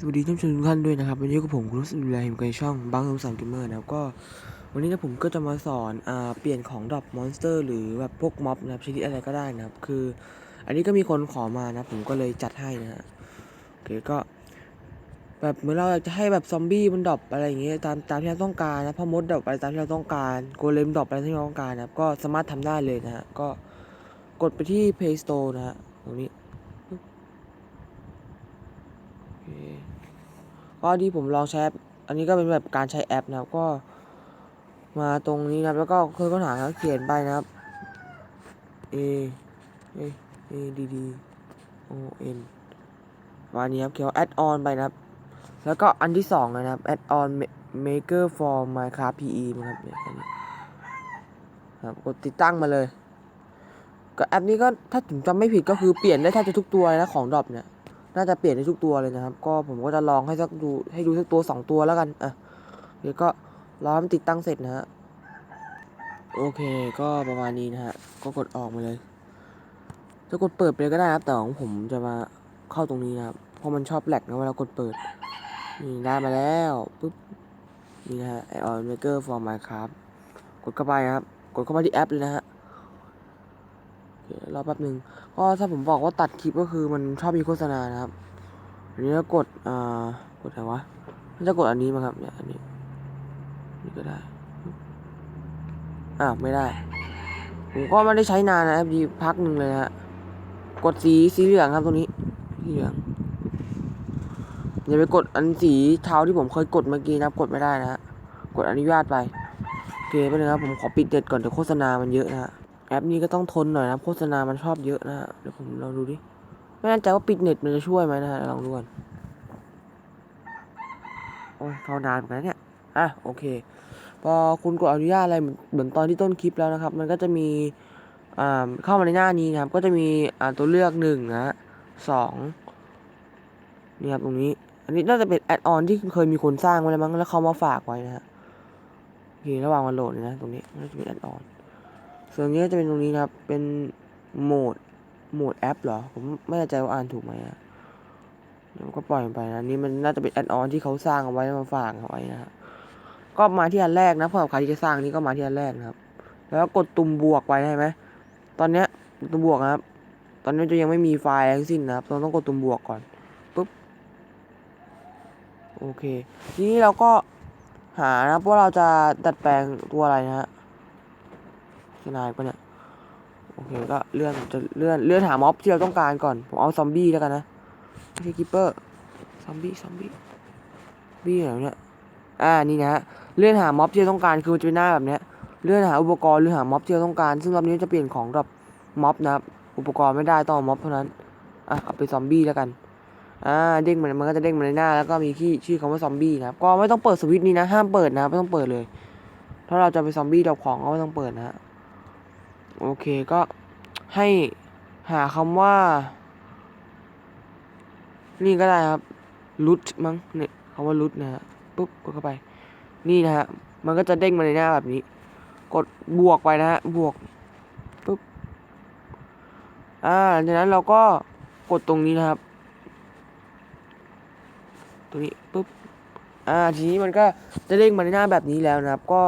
สวัสดีท่านผู้ชมทุกท่านด้วยนะครับวันนี้กับผมครู้สึกดูแลเห็นในช่องบังสมสารเกมเมอร์นะครับก็วันนี้นะผมก็จะมาสอนอ่าเปลี่ยนของดรอปมอนสเตอร์หรือแบบพวกม็อบนะครับชนิดอะไรก็ได้นะครับ คือ อันนี้ก็มีคนขอมานะผมก็เลยจัดให้นะฮะโอเคก็ แบบเหมื่อนเราอยากจะให้แบบซอมบี้มันดรอปอะไรอย่างเงี้ยตามตามที่เราต้องการนะพ่อมดดรอปอะไรตามที่เราต้องการโกเลมดรอปอะไรที่เราต้องการนะครับก็สามารถทำได้เลยนะฮะก็กดไปที่ Play Store นะฮะตรงนี้ โอเค ก็ที่ผมลองใช้แอปอันนี้ก็เป็นแบบการใช้แอปนะครับก็ มาตรงนี้นะครับแล้วก็เคยค้นหาแล้วเขียนไปนะครับ A A A D D O N ประมาณนี้ครับเขียนว่า add on ไปนะครับ แล้วก็อันที่สองนะครับ add on maker for minecraft pe นะครับเนี่ยอันนี้ครับกดติดตั้งมาเลยก็แอปนี้ก็ถ้าผมจำไม่ผิดก็คือเปลี่ยนได้แทบจะทุกตัวเลยนะของดรอปเนี่ย น่าจะเปลี่ยนได้ทุกตัวเลยนะครับ ก็ผมก็จะลองให้สักดูให้ดูสักตัวสองตัวแล้วกันอะเดี๋ยวก็รอให้มันติดตั้งเสร็จนะฮะโอเคก็ประมาณนี้นะฮะก็กดออกมาเลยจะกดเปิดไปก็ได้นะครับแต่ของผมจะมาเข้าตรงนี้นะครับเพราะมันชอบแหลกนะเวลากดเปิดนี่ได้มาแล้วปุ๊บนี่นะฮะ Ion Maker for Minecraft กดเข้าไปนะครับ กดเข้ามาที่แอปเลยนะฮะ รอแป๊บหนึ่งก็ถ้าผมบอกว่าตัดคลิปก็คือมันชอบมีโฆษณานะครับอันนี้ก็กดอ่ากดอะไรวะมันจะกดอันนี้มั้งครับเนี่ยอันนี้นี่ก็ได้อ้าวไม่ได้ ผมก็ไม่ได้ใช้นานนะครับดีพักหนึ่งเลยนะฮะกดสีสีเหลืองครับตรงนี้สีเหลืองอย่าไปกดอันสีเทาที่ผมเคยกดเมื่อกี้นะกดไม่ได้นะฮะกดอนุญาตไปโอเคไปเลยครับผมขอปิดเด็ดก่อนเดี๋ยวโฆษณามันเยอะนะฮะ แอปนี้ก็ต้องทนหน่อยนะโฆษณามันชอบเยอะนะฮะเดี๋ยวผมลองดูดิไม่แน่ใจว่าปิดเน็ตมันจะช่วยไหมนะฮะลองดูก่อนโอ้ยเข้านานเหมือนกันเนี่ยอะโอเค พอคุณกดอนุญาตอะไรเหมือนตอนที่ต้นคลิปแล้วนะครับ มันก็จะมีอ่าเข้ามาในหน้านี้นะครับ ก็จะมีอ่าตัวเลือกหนึ่งนะสองนี่ครับตรงนี้ อันนี้น่าจะเป็นแอดออนที่เคยมีคนสร้างไว้แล้วมั้งแล้วเขามาฝากไว้นะฮะโอเคระหว่างมันโหลดเนี่ยนะตรงนี้น่าจะเป็นแอดออน ส่วนนี้ก็จะเป็นตรงนี้ครับ เป็นโหมด โหมดแอปเหรอ ผมไม่แน่ใจว่าอ่านถูกไหมอะเดี๋ยวก็ปล่อยมันไปนะอันนี่มันน่าจะเป็นแอดออนที่เขาสร้างเอาไว้แล้วมาฝากเอาไว้นะฮะ ก็มาที่อันแรกนะเพื่อใครที่จะสร้างนี่ก็มาที่อันแรกนะครับ แล้วกดตุ่มบวกไปได้ไหม ตอนเนี้ยตุ่มบวกนะครับ ตอนนี้จะยังไม่มีไฟล์ทั้งสิ้นนะครับ เราต้องกดตุ่มบวกก่อน ปุ๊บ โอเค ทีนี้เราก็หานะครับว่าเราจะดัดแปลงตัวอะไรนะฮะ ขนาดปะเนี่ยโอเคก็เลื่อนจะเลื่อนเลื่อนหาม็อบที่เราต้องการก่อน ผมเอาซอมบี้แล้วกันนะไม่ใช่คิปเปอร์ซอมบี้ซอมบี้บี้ไหนวะเนี่ยอ่านี่นะฮะเลื่อนหาม็อบที่เราต้องการคือมันจะเป็นหน้าแบบเนี้ยเลื่อนหาอุปกรณ์หรือหาม็อบที่เราต้องการ ซึ่งรอบนี้จะเปลี่ยนของแบบม็อบนะครับอุปกรณ์ไม่ได้ต้องม็อบเท่านั้นอะเอาไปซอมบี้แล้วกันอ่าเด้งมันมันก็จะเด้งมาในหน้า แล้วก็มีที่ชื่อคำว่าซอมบี้นะครับก็ไม่ต้องเปิดสวิตช์นี้นะห้ามเปิดนะไม่ต้องเปิดเลย ถ้าเราจะไปซอมบี้ดรอปของก็ไม่ต้องเปิดนะฮะ โอเคก็ให้หาคำว่า นี่ก็ได้ครับลุดมั้งเนี่ยคำว่าลุดนะฮะปุ๊บกดเข้าไป นี่นะฮะมันก็จะเด้งมาในหน้าแบบนี้ กดบวกไปนะฮะบวกปุ๊บอ่าหลังจากนั้นเราก็กดตรงนี้นะครับ ตรงนี้ปุ๊บอ่าทีนี้มันก็จะเด้งมาในหน้าแบบนี้แล้วนะครับ ก็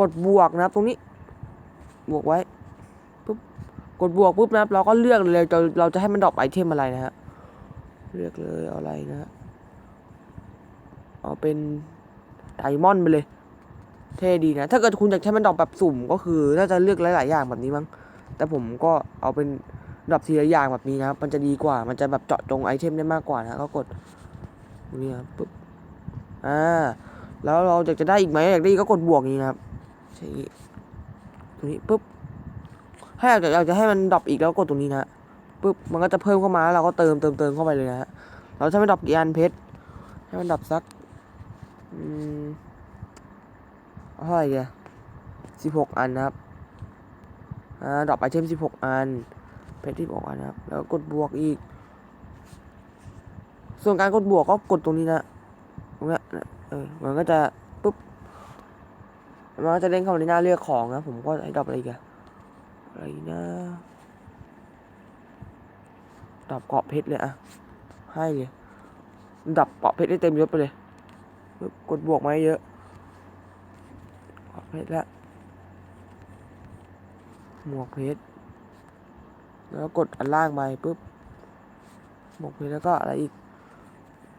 กดบวกนะครับตรงนี้ บวกไว้ กดบวกปุ๊บนะครับเราก็เลือกเลยเราเราจะให้มันดรอปไอเทมอะไรนะฮะเลือกเลยเอาอะไรนะฮะเอาเป็นไดมอนด์ไปเลย เท่ดีนะ ถ้าเกิดคุณอยากให้มันดรอปแบบสุ่มก็คือน่าจะเลือกหลาย ๆ อย่างแบบนี้มั้งแต่ผมก็เอาเป็นดรอปทีละอย่างแบบนี้นะมันจะดีกว่ามันจะแบบเจาะจงไอเทมได้มากกว่านะก็กดนี้ครับปุ๊บอ่าแล้วเราอยากจะได้อีกไหมอยากได้อีกก็กดบวกอย่างนี้นะครับใช่ตรงนี้ปุ๊บ ถ้าอยากจะอยากจะให้มันดรอปอีกแล้วกดตรงนี้นะปุ๊บมันก็จะเพิ่มเข้ามาแล้วเราก็เติมเติมเติมเข้าไปเลยนะฮะเราจะไม่ดรอปกี่อันเพชรให้มันดรอปสักอืมเท่าไหร่เดียสิบหกอันนะครับอ่าดรอปไอเทมสิบหกอัน เพชรที่บอกอันนะครับ แล้วกดบวกอีก ส่วนการกดบวกก็กดตรงนี้นะตรงเนี้ยเออมันก็จะปุ๊บมันก็จะเด้งเข้ามาในหน้าเลือกของนะผมก็ให้ดรอปอะไรอีกัน อะไรนะดอกเกาะเพชรเลยอะให้เลยดับเปาะเพชรได้เต็มยศไปเลยปึ๊บกดบวกมาให้เยอะเปาะเพชรแล้วหมวกเพชรแล้วกดอันล่างไปปุ๊บหมวกเพชรแล้วก็อะไรอีก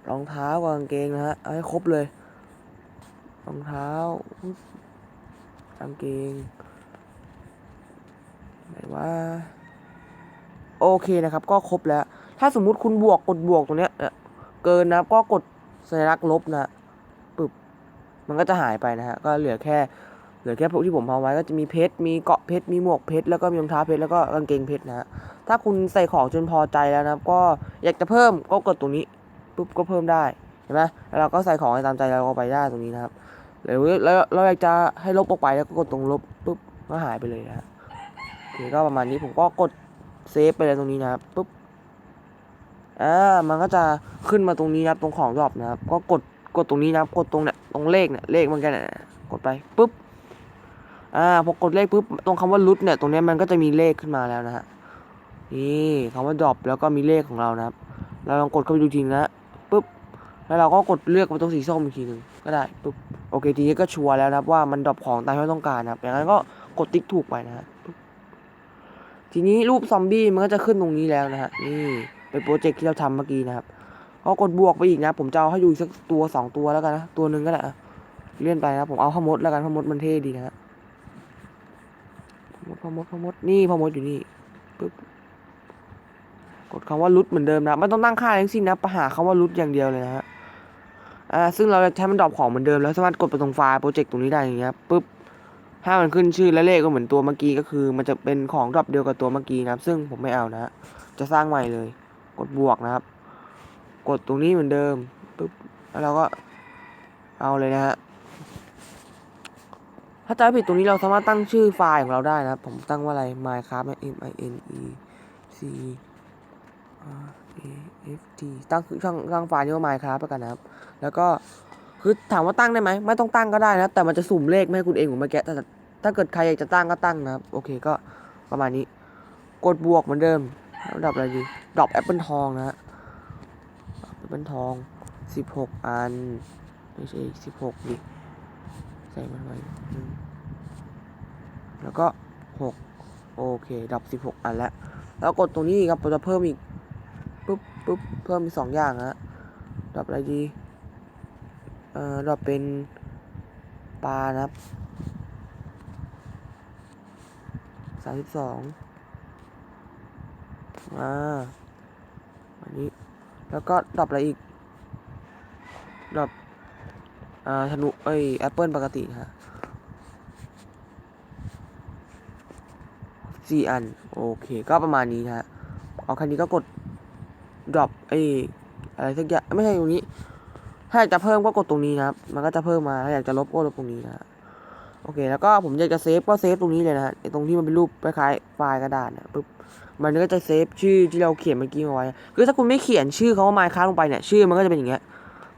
รองเท้ากางเกงนะฮะเอาให้ครบเลยรองเท้าปึ๊บกางเกง ไหนว่าโอเคนะครับ ก็ครบแล้ว ถ้าสมมุติคุณบวกกดบวกตรงเนี้ยเอ่อเกินนะก็กดสัญลักษณ์ลบนะปึ๊บมันก็จะหายไปนะฮะก็เหลือแค่เหลือแค่พวกที่ผมเอาไว้ก็จะมีเพชรมีเกาะเพชรมีหมวกเพชรแล้วก็มีรองเท้าเพชรแล้วก็กางเกงเพชรนะฮะถ้าคุณใส่ของจนพอใจแล้วนะก็อยากจะเพิ่มก็กดตรงนี้ปุ๊บก็เพิ่มได้เห็นไหมแล้วเราก็ใส่ของให้ตามใจเราก็ไปได้ตรงนี้นะครับหรือแล้วเราอยากจะให้ลบออกไปแล้วก็กดตรงลบปุ๊บก็หายไปเลยนะฮะ คก็ประมาณนี้ผมก็กดเซฟไปเลยตรงนี้นะครับปุ๊บอ่ามันก็จะขึ้นมาตรงนี้นะครับตรงของดรอปนะครับ ก็กดกดตรงนี้นะครับกดตรงเนี่ยตรงเลขเนี่ยเลขมันกันเนี่ยกดไปปุ๊บอ่าพอกดเลขปุ๊บตรงคำว่ารุดเนี่ยตรงเนี้ยมันก็จะมีเลขขึ้นมาแล้วนะฮะนี่คำว่าดรอปแล้วก็มีเลขของเรานะครับ เราลองกดเข้าไปดูทีนะปุ๊บแล้วเราก็กดเลือกไปตรงสีส้มอีกทีหนึ่งก็ได้ปุ๊บโอเคทีนี้ก็ชัวร์แล้วนะครับว่ามันดรอปของตามที่เราต้องการนะครับอย่างนั้นก็กดติ๊กถูกไปนะฮะ ทีนี้รูปซอมบี้มันก็จะขึ้นตรงนี้แล้วนะฮะนี่เป็นโปรเจกต์ที่เราทำเมื่อกี้นะครับก็กดบวกไปอีกนะ ผมจะเอาให้ดูสักตัวสองตัวแล้วกันนะตัวหนึ่งก็ได้อะเลื่อนไปนะผมเอาขมดแล้วกันขมดมันเท่ดีนะฮะพอมดพมดนี่พมดอยู่นี่ปึ๊บกดคำว่ารุดเหมือนเดิมนะไม่ต้องตั้งค่าอะไรทั้งสิ้นนะไปหาคำว่ารุดอย่างเดียวเลยนะฮะอ่าซึ่งเราจะใช้มันดรอปของเหมือนเดิมแล้วสามารถกดไปตรงไฟล์โปรเจกต์ตรงนี้ได้อย่างเงี้ยปึ๊บ ถ้ามันขึ้นชื่อและเลขก็เหมือนตัวเมื่อกี้ก็คือ มันจะเป็นของดรอปเดียวกับตัวเมื่อกี้นะครับ ซึ่งผมไม่เอานะ จะสร้างใหม่เลย กดบวกนะครับ กดตรงนี้เหมือนเดิมปึ๊บแล้วเราก็เอาเลยนะฮะถ้าจำผิดตรงนี้เราสามารถตั้งชื่อไฟล์ของเราได้นะครับ ผมตั้งว่าอะไร minecraft m i n e c r a f t ตั้งช่องช่องไฟล์นี้ว่า minecraft แล้วกันนะครับ แล้วก็ คือถามว่าตั้งได้ไหมไม่ต้องตั้งก็ได้นะครับแต่มันจะสุ่มเลขไม่ให้คุณเองผมเมื่อกี้แต่ถ้าเกิดใครอยากจะตั้งก็ตั้งนะครับ โอเคก็ประมาณนี้ กดบวกเหมือนเดิมแล้วดรอปอะไรดีดรอปแอปเปิลทองนะฮะแอปเปิลทองสิบหกอันไม่ใช่สิบหกดิใส่มันไว้แล้วก็หกโอเคดับสิบหกอันแล้วแล้วกดตรงนี้ครับเราจะเพิ่มอีกปุ๊บปุ๊บเพิ่มอีกสองอย่างฮะดับอะไรดี เอ่อดับเป็นปลานะครับสามสิบสองอ่าอันนี้ แล้วก็ดับอะไรอีกดับอ่าธนูเอ้ยแอปเปิลปกติฮะสี่อัน โอเค ก็ประมาณนี้นะฮะเอาค่นี้ก็กด drop ไอ้อะไรสักอย่าง ไม่ใช่ตรงนี้ ถ้าอยากจะเพิ่มก็กดตรงนี้นะครับ มันก็จะเพิ่มมา ถ้าอยากจะลบก็ลบตรงนี้นะโอเค แล้วก็ผมอยากจะเซฟก็เซฟตรงนี้เลยนะฮะตรงที่มันเป็นรูปคล้ายไฟล์กระดาษเนี่ยปุ๊บ มันก็จะเซฟชื่อที่เราเขียนเมื่อกี้เอาไว้ คือถ้าคุณไม่เขียนชื่อเขาว่า Minecraft ลงไปเนี่ย ชื่อมันก็จะเป็นอย่างเงี้ย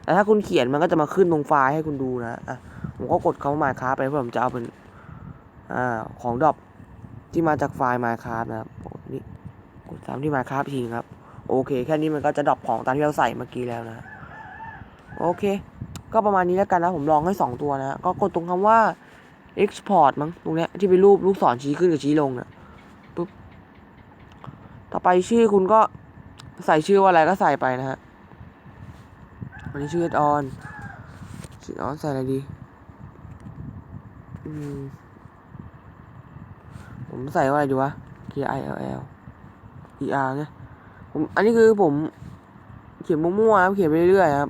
แต่ถ้าคุณเขียนมันก็จะมาขึ้นตรงไฟล์ให้คุณดูนะ อะ ผมก็กดคำว่า Minecraft ไปเพื่อผมจะเอาเป็น อ่า ของดรอปที่มาจากไฟล์ Minecraft นะครับกดนี่ กดตามที่ Minecraft อีกทีครับ โอเค แค่นี้มันก็จะดรอปของตามที่เราใส่เมื่อกี้แล้วนะ โอเค ก็ประมาณนี้แล้วกันนะ ผมลองให้ 2 ตัวนะ ก็กดตรงคำว่า export มั้งตรงเนี้ยที่เป็นรูปลูกศรชี้ขึ้นกับชี้ลงนะปุ๊บ ต่อไปชื่อคุณก็ใส่ชื่อว่าอะไรก็ใส่ไปนะฮะวันนี้ชื่อออนชื่อออนใส่อะไรดี อืม ผมใส่ว่าอะไรดีวะ K I L L E R ไงผม อันนี้คือผมเขียนมั่วๆครับเขียนไปเรื่อยๆครับ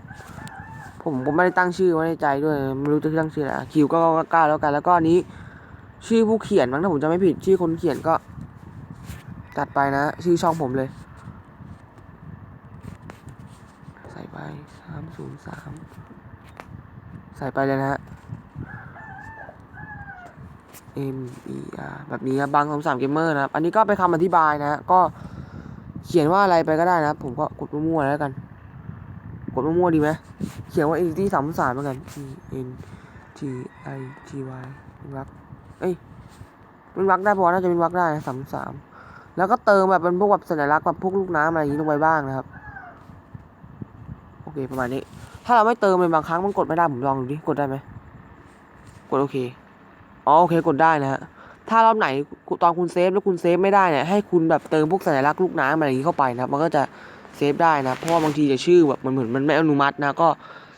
ผมผมไม่ได้ตั้งชื่อไว้ในใจด้วยไม่รู้จะตั้งชื่ออะไรคิวก็กล้าแล้วกัน แล้วก็อันนี้ ชื่อผู้เขียนมั้งถ้าผมจำไม่ผิดชื่อคนเขียนก็ตัดไปนะ ชื่อช่องผมเลย ใส่ไปสามศูนย์สามใส่ไปเลยนะฮะ M E R แบบนี้ครับางสองสามเกมเมอร์นะครับ อันนี้ก็เป็นคำอธิบายนะฮะก็เขียนว่าอะไรไปก็ได้นะครับ ผมก็กดมั่วๆแล้วกัน กดมั่วๆดีไหม เขียนว่า entity สามสามแล้วกัน E N T I T Y เป็นวักเอ้ยเป็นวักได้พอน่าจะเป็นวักได้นะสามสามแล้วก็เติมแบบเป็นพวกแบบสัญลักษณ์แบบพวกลูกน้ำอะไรอย่างนี้ลงไปบ้างนะครับ โอเคประมาณนี้ ถ้าเราไม่เติมเป็นบางครั้งมันกดไม่ได้ผมลองดูดิกดได้ไหมกดโอเคอ๋อโอเคกดได้นะฮะถ้ารอบไหนตอนคุณเซฟแล้วคุณเซฟไม่ได้เนี่ยให้คุณแบบเติมพวกสัญลักษณ์ลูกน้ำอะไรอย่างนี้เข้าไปนะมันก็จะเซฟได้นะเพราะว่าบางทีจะชื่อแบบมันเหมือนมันไม่อนุมัตินะก็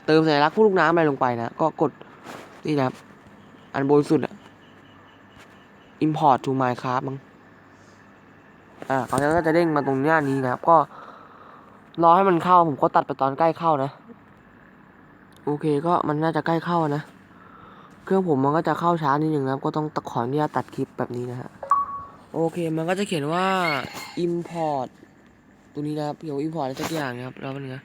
เติมสัญลักษณ์พวกลูกน้ำอะไรลงไปนะ ก็กดนี่นะครับ อันบนสุดอะ import to Minecraft มั้งอ่าเขาก็จะเด้งมาตรงหน้านี้นะครับ ก็รอให้มันเข้าผมก็ตัดไปตอนใกล้เข้านะ โอเคก็มันน่าจะใกล้เข้านะ เครื่องผมมันก็จะเข้าช้านิดนึงนะครับ ก็ต้องตะขออนุญาตตัดคลิปแบบนี้นะฮะโอเค มันก็จะเขียนว่า import ตัวนี้นะครับเดี๋ยว import อะไรสักอย่างนะครับแล้วมันนะ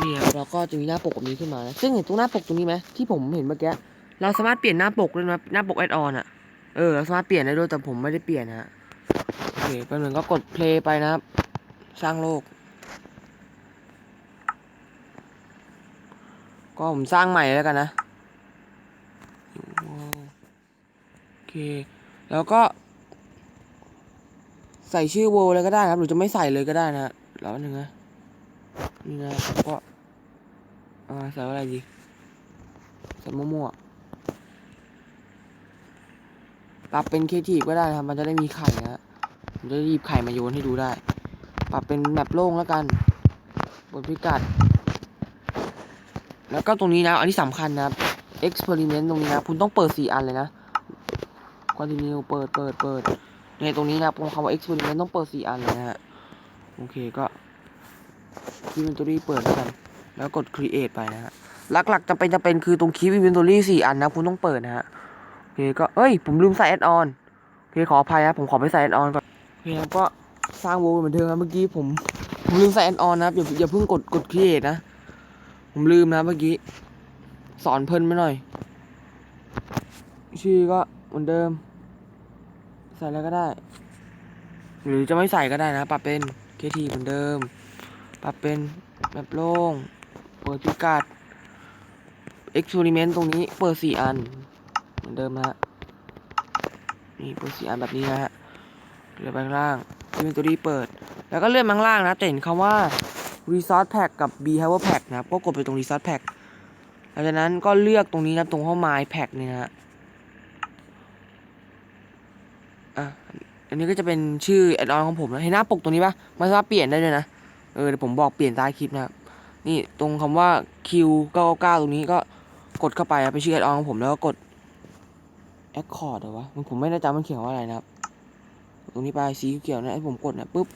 นี่ครับเราก็จะมีหน้าปกแบบนี้ขึ้นมานะซึ่งเห็นตรงหน้าปกตรงนี้ไหมที่ผมเห็นเมื่อกี้เราสามารถเปลี่ยนหน้าปกด้วยนะหน้าปกแอดออนอะเออเราสามารถเปลี่ยนได้ด้วยแต่ผมไม่ได้เปลี่ยนนะฮะโอเคแป๊บนึงก็กด play ไปนะครับ สร้างโลก ก็ผมสร้างใหม่แล้วกันนะโอเค แล้วก็ ใส่ชื่อโวเลยก็ได้ครับหรือจะไม่ใส่เลยก็ได้นะแล้วหนึ่งนะ นี่นะก็อ่าใส่อะไรดีใส่มั่วๆปรับเป็นเคทีฟก็ได้ครับมันจะได้มีไข่นะฮะผมจะได้หยิบไข่มาโยนให้ดูได้ ปรับเป็นแมปโล่งแล้วกันบนพิกัด แล้วก็ตรงนี้นะ อันนี้สำคัญนะครับ experiment ตรงนี้นะ คุณต้องเปิด4อันเลยนะ continue เปิดเปิดเปิดในตรงนี้นะตรงคำว่า experiment ต้องเปิด4อันเลยนะฮะ โอเคก็ inventory เปิดแล้วกัน แล้วกด create ไปนะฮะ หลักๆจะเป็นจะเป็นคือตรง keep inventory 4อันนะ คุณต้องเปิดนะฮะ โอเคก็ เอ้ย ผมลืมใส่ add on โอเคขออภัยนะผมขอไปใส่ add on ก่อน โอเคครับก็สร้างโวเหมือนเดิมครับเมื่อกี้ผมผมลืมใส่ add on นะครับอย่าอย่าเพิ่งกดกด create นะ ผมลืมนะเมื่อกี้ สอนเพลินไปหน่อย ชื่อก็เหมือนเดิม ใส่อะไรก็ได้ หรือจะไม่ใส่ก็ได้นะปรับเป็นเคทีเหมือนเดิม ปรับเป็นแบบโล่ง เปิดพิกัด experiment ตรงนี้ เปิดสี่อัน เหมือนเดิมนะฮะ นี่เปิดสี่อันแบบนี้นะฮะเลื่อนไปข้างล่าง inventory เปิด แล้วก็เลื่อนมาข้างล่างนะจะเห็นคำว่า resource pack กับ behavior pack นะครับ ก็กดไปตรง resource pack หลังจากนั้นก็เลือกตรงนี้นะตรงห้อง my pack เนี่ยนะฮะ อะ อันนี้ก็จะเป็นชื่อแอดออนของผมนะเห็นหน้าปกตรงนี้ปะมันสามารถเปลี่ยนได้ด้วยนะ เออเดี๋ยวผมบอกเปลี่ยนใต้คลิปนะครับนี่ตรงคำว่า Q 999ตรงนี้ก็กดเข้าไปนะเป็นชื่อแอดออนของผมแล้วก็กด Accord เหรอวะมันผมไม่แน่ใจมันเขียนว่าอะไรนะครับ ตรงนี้ไปสีเขียวนะให้ผมกดนะปุ๊บ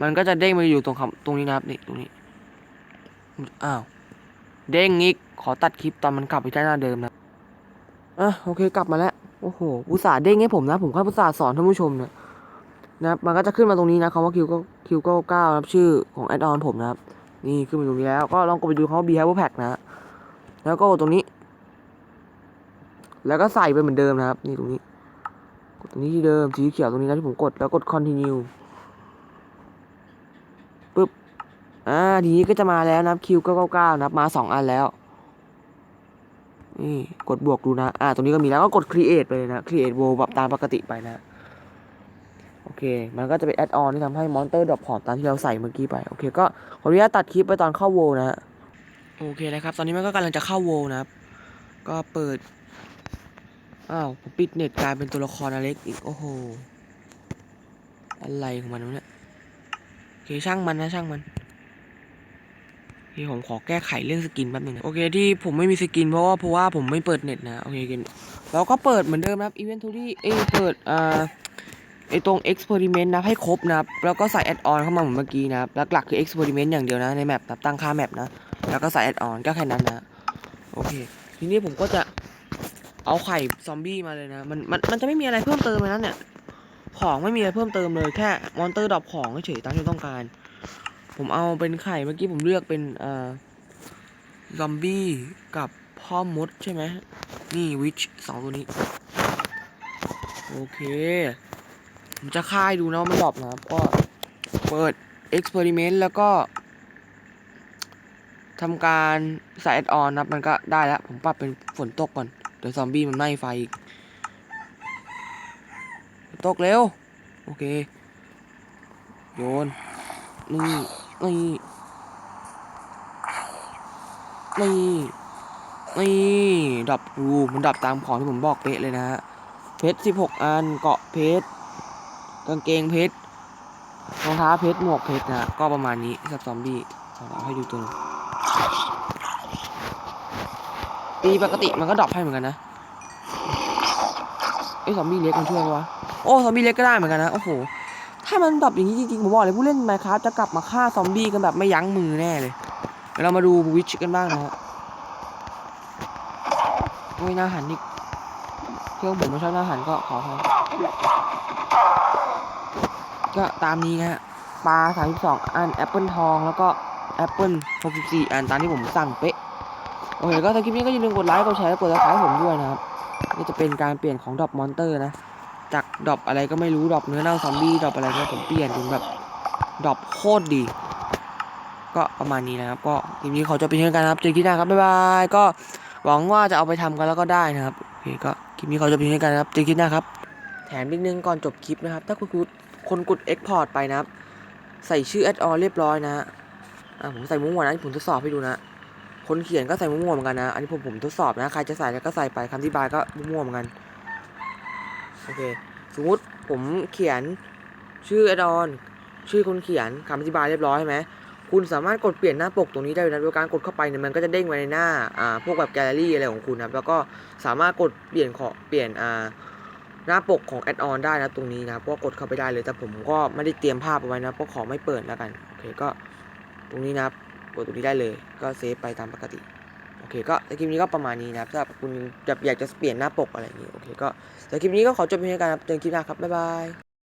มันก็จะเด้งมาอยู่ตรงคำตรงนี้นะครับนี่ตรงนี้อ้าวเด้งอีกขอตัดคลิปตอนมันกลับไปที่หน้าเดิมนะอะโอเคกลับมาแล้วโอ้โหอุตส่าห์เด้งให้ผมนะ ผมก็อุตส่าห์สอนท่านผู้ชมเนี่ย นะครับมันก็จะขึ้นมาตรงนี้นะคำว่าคิวก็คิวก็เก้านะครับชื่อของแอดออนผมนะครับ นี่ขึ้นมาตรงนี้แล้วก็ลองกดไปดูคำว่า behavior pack นะฮะแล้วก็กดตรงนี้ แล้วก็ใส่ไปเหมือนเดิมนะครับ นี่ตรงนี้กดตรงนี้ที่เดิมสีเขียวตรงนี้นะที่ผมกดแล้วกด continue ปึ๊บอ่าทีนี้ก็จะมาแล้วนะครับ Q 999นะครับมาสองอันแล้วนี่กดบวกดูนะ อ่า ตรงนี้ก็มีแล้วก็กด create ไปเลยนะ create world แบบตามปกติไปนะ โอเค มันก็จะเป็น add on ที่ทำให้มอนเตอร์ดรอปของตามที่เราใส่เมื่อกี้ไป โอเค ก็ขออนุญาตตัดคลิปไปตอนเข้าโวนะฮะโอเคนะครับ ตอนนี้มันก็กำลังจะเข้าโวนะครับ ก็เปิด อ้าวผมปิดเน็ตกลายเป็นตัวละครอเล็กอีก โอ้โห อะไรของมันเนี่ย โอเค ช่างมันนะช่างมันเคผมขอแก้ไขเรื่องสกินแป๊บนึงนะโอเคที่ผมไม่มีสกินเพราะว่าเพราะว่าผมไม่เปิดเน็ตนะโอเคกันเราก็เปิดเหมือนเดิมครับ inventory เอ้ยเปิดอ่า ไอตรง experiment นะให้ครบนะครับแล้วก็ใส่ add on เข้ามาเหมือนเมื่อกี้นะหลักๆคือ experiment อย่างเดียวนะในแมปตั้งค่าแมปนะ แล้วก็ใส่ add on ก็แค่นั้นนะโอเค ทีนี้ผมก็จะเอาไข่ซอมบี้มาเลยนะมันมันมันจะไม่มีอะไรเพิ่มเติมเลยนะเนี่ยของไม่มีอะไรเพิ่มเติมเลยแค่มอนเตอร์ดรอปของเฉยๆตามที่ต้องการ ผมเอาเป็นไข่เมื่อกี้ผมเลือกเป็นเอ่าซอมบี้กับพ่อมดใช่ไหมนี่วิชสองตัวนี้ โอเค ผมจะค่ายดูนะว่ามันดรอปนะครับ ก็เปิด experiment แล้วก็ทำการใส่แอดออนนับมันก็ได้แล้ว ผมปรับเป็นฝนตกก่อน เดี๋ยวซอมบี้มันไหม้ไฟอีก ตกเร็ว โอเค โยน นี่ นี่ นี่ นี่ดรอปรูมันดรอปตามของที่ผมบอกเป๊ะเลยนะฮะเพชรสิบหกอันเกาะเพชร กางเกงเพชรรองเท้าเพชรหมวกเพชรนะก็ประมาณนี้สับซอมบี้เอาให้ดูตัวหนึงปีปกติมันก็ดรอปให้เหมือนกันนะไอ้ซอมบี้เล็กมันช่วยปะวะโอ้ซอมบี้เล็กก็ได้เหมือนกันนะโอ้โหถ้ามันดรอปอย่างนี้จริงๆผมบอกเลยผู้เล่นไมค์ครับจะกลับมาฆ่าซอมบี้กันแบบไม่ยั้งมือแน่เลยเดี๋ยวเรามาดูวิชกันบ้างนะฮะโอ้ยหน้าหันนี่เครื่องผมไม่ชอบหน้าหันก็ขออภัย ก็ตามนี้นะฮะปลา 32 อันแอปเปิลทองแล้วก็แอปเปิล64 อันตามที่ผมสั่งเป๊ะ โอเคก็ถ้าคลิปนี้ก็อย่าลืมกดไลค์กดแชร์และกดซับสไครต์ผมด้วยนะครับนี่จะเป็นการเปลี่ยนของดรอปมอนเตอร์นะ จากดรอปอะไรก็ไม่รู้ดรอปเนื้อเน่าซอมบี้ดรอปอะไรก็ผมเปลี่ยนเป็นแบบดรอปโคตรดี ก็ประมาณนี้นะครับก็คลิปนี้ขอจบไปเช่นกันครับเจอกันหน้าครับบ๊ายบายก็หวังว่าจะเอาไปทำกันแล้วก็ได้นะครับโอเคก็คลิปนี้ขอจบไปเช่นกันครับเจอกันหน้าครับแถมนิดนึงก่อนจบคลิปนะครับ ถ้าคุณคุณ คนกด Export ไปนะครับ ใส่ชื่อแอดออนเรียบร้อยนะฮะอ่าผมใส่มั่วนะที่ผมทดสอบให้ดูนะ คนเขียนก็ใส่มั่วเหมือนกันนะ อันนี้ผมผมทดสอบนะใครจะใส่แล้วก็ใส่ไปคำอธิบายก็มั่วเหมือนกันโอเคสมมติผมเขียนชื่อแอดออนชื่อคนเขียนคำอธิบายเรียบร้อยใช่ไหมคุณสามารถกดเปลี่ยนหน้าปกตรงนี้ได้เลยนะโดยการกดเข้าไปเนี่ยมันก็จะเด้งมาในหน้าอ่าพวกแบบแกลเลอรี่อะไรของคุณนะแล้วก็สามารถกดเปลี่ยนขอเปลี่ยนอ่า หน้าปกของแอดออนได้นะตรงนี้นะครับก็กดเข้าไปได้เลยแต่ผมก็ไม่ได้เตรียมภาพเอาไว้นะเพราะขอไม่เปิดแล้วกันโอเคก็ตรงนี้นะครับกดตรงนี้ได้เลย ก็เซฟไปตามปกติโอเคก็คลิปนี้ก็ประมาณนี้นะครับถ้าคุณอยากจะเปลี่ยนหน้าปกอะไรอย่างนี้โอเคก็แต่คลิปนี้ก็ขอจบเพียงเท่านี้ครับเจอกันคลิปหน้าครับบ๊ายบาย